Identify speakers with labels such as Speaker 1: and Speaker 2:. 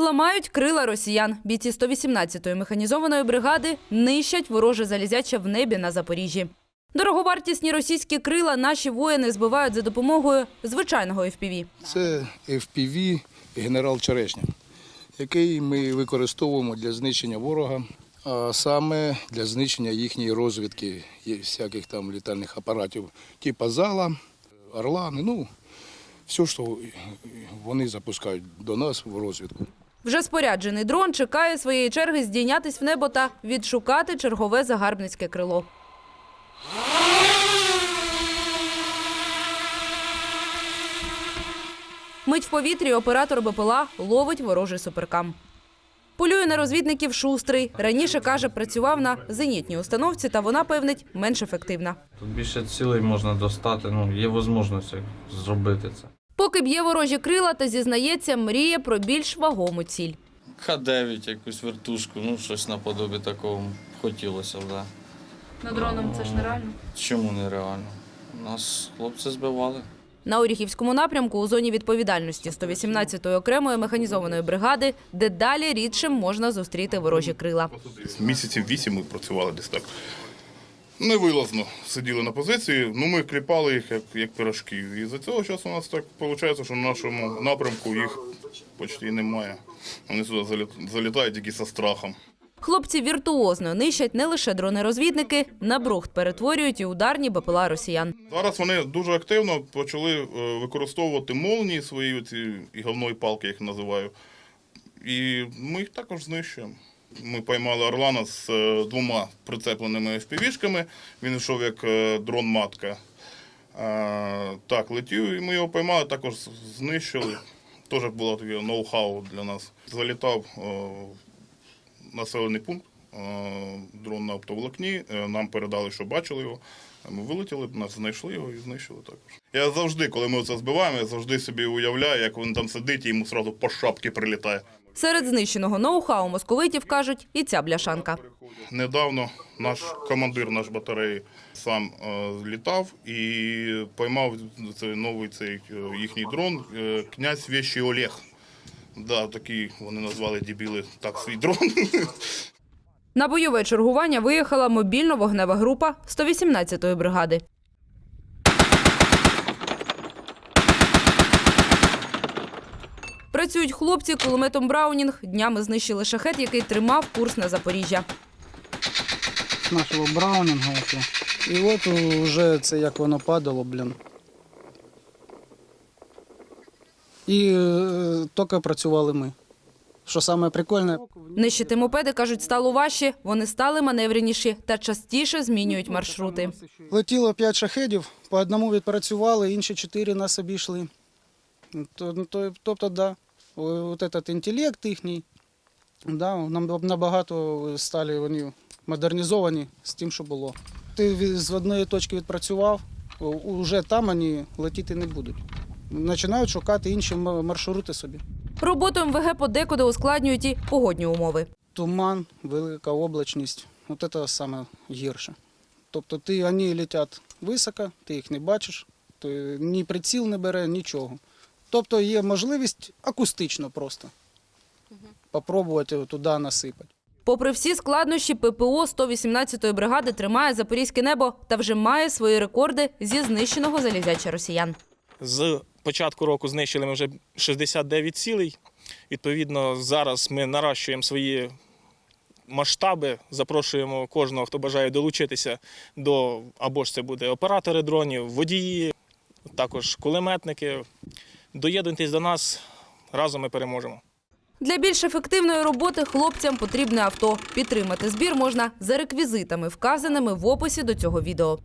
Speaker 1: Ламають крила росіян. Бійці 118-ї механізованої бригади нищать вороже залізяче в небі на Запоріжжі. Дороговартісні російські крила наші воїни збивають за допомогою звичайного FPV.
Speaker 2: Це FPV генерал Черешня, який ми використовуємо для знищення ворога, а саме для знищення їхньої розвідки, всяких там літальних апаратів, типу зала, орлани, ну, все, що вони запускають до нас в розвідку.
Speaker 1: Вже споряджений дрон чекає своєї черги здійнятись в небо та відшукати чергове загарбницьке крило. Мить в повітрі оператор БПЛА ловить ворожий суперкам. Полює на розвідників шустрий. Раніше, каже, працював на зенітній установці, та вона, певнить, менш ефективна.
Speaker 3: Тут більше цілей можна достати, ну, є можливість зробити це.
Speaker 1: Поки б'є ворожі крила та зізнається, мріє про більш вагому ціль.
Speaker 3: Х9, якусь вертушку, ну щось наподобі такого хотілося б, да.
Speaker 1: На дроном це ж нереально.
Speaker 3: Чому нереально? Нас хлопці збивали.
Speaker 1: На Оріхівському напрямку у зоні відповідальності 118-ї окремої механізованої бригади, де далі рідшим можна зустріти ворожі крила.
Speaker 4: Місяців вісім ми працювали десь так. Невилазно сиділи на позиції, ну ми кліпали їх як, як пирожків. І за цього часу у нас так виходить, що на нашому напрямку їх почти немає. Вони сюди залітають тільки зі страхом.
Speaker 1: Хлопці віртуозно нищать не лише дрони-розвідники, на брухт перетворюють і ударні БПЛА росіян.
Speaker 4: Зараз вони дуже активно почали е, використовувати молнії свої ці і говної палки, я їх називаю. І ми їх також знищуємо. Ми поймали Орлана з е, двома прицепленими FPV-шками. Він йшов як е, дрон-матка. Так, летів, і ми його поймали, також знищили. Теж було таке ноу-хау для нас. Залітав е, в населений пункт, дрон на оптоволокні. Нам передали, що бачили його. Ми вилетіли, нас знайшли його і знищили також. Я завжди, коли ми це збиваємо, я завжди собі уявляю, як він там сидить і йому одразу по шапці прилітає.
Speaker 1: Серед знищеного ноу-хау московитів кажуть і ця бляшанка.
Speaker 4: Недавно наш командир наш батареї сам е, літав і поймав цей новий цей е, їхній дрон е, князь Вещий Олег. Да, такий вони назвали дебіли так свій дрон.
Speaker 1: На бойове чергування виїхала мобільно-вогнева група 118-ї бригади. Працюють хлопці кулеметом Браунінг. Днями знищили шахет, який тримав курс на Запоріжжя.
Speaker 5: нашого Браунінга. І от вже це як воно падало, блін. І е, тільки працювали ми. Що саме прикольне,
Speaker 1: Нищити мопеди, кажуть, стало важче. Вони стали маневреніші та частіше змінюють маршрути.
Speaker 5: летіло 5 шахедів, по одному відпрацювали, інші 4 нас обійшли. То- ну, Тобто, да, от этот інтелект їхній, да, нам набагато стали вони модернізовані з тим, що було. Ти з одної точки відпрацював, вже там вони летіти не будуть. Починають шукати інші маршрути собі.
Speaker 1: Роботу МВГ подекуди ускладнюють і погодні умови.
Speaker 5: Туман, велика облачність. От це саме гірше. Тобто ти, вони летять високо, ти їх не бачиш, то ні приціл не бере, нічого. Тобто є можливість акустично просто попробувати туди насипати.
Speaker 1: Попри всі складнощі, ППО 118-ї бригади тримає запорізьке небо та вже має свої рекорди зі знищеного залізяча росіян.
Speaker 6: З початку року знищили ми вже 69 цілей. Відповідно, зараз ми наращуємо свої масштаби, запрошуємо кожного, хто бажає долучитися до або ж це буде оператори дронів, водії, також кулеметники. Доєднуйтесь до нас, разом ми переможемо.
Speaker 1: Для більш ефективної роботи хлопцям потрібне авто. Підтримати збір можна за реквізитами, вказаними в описі до цього відео.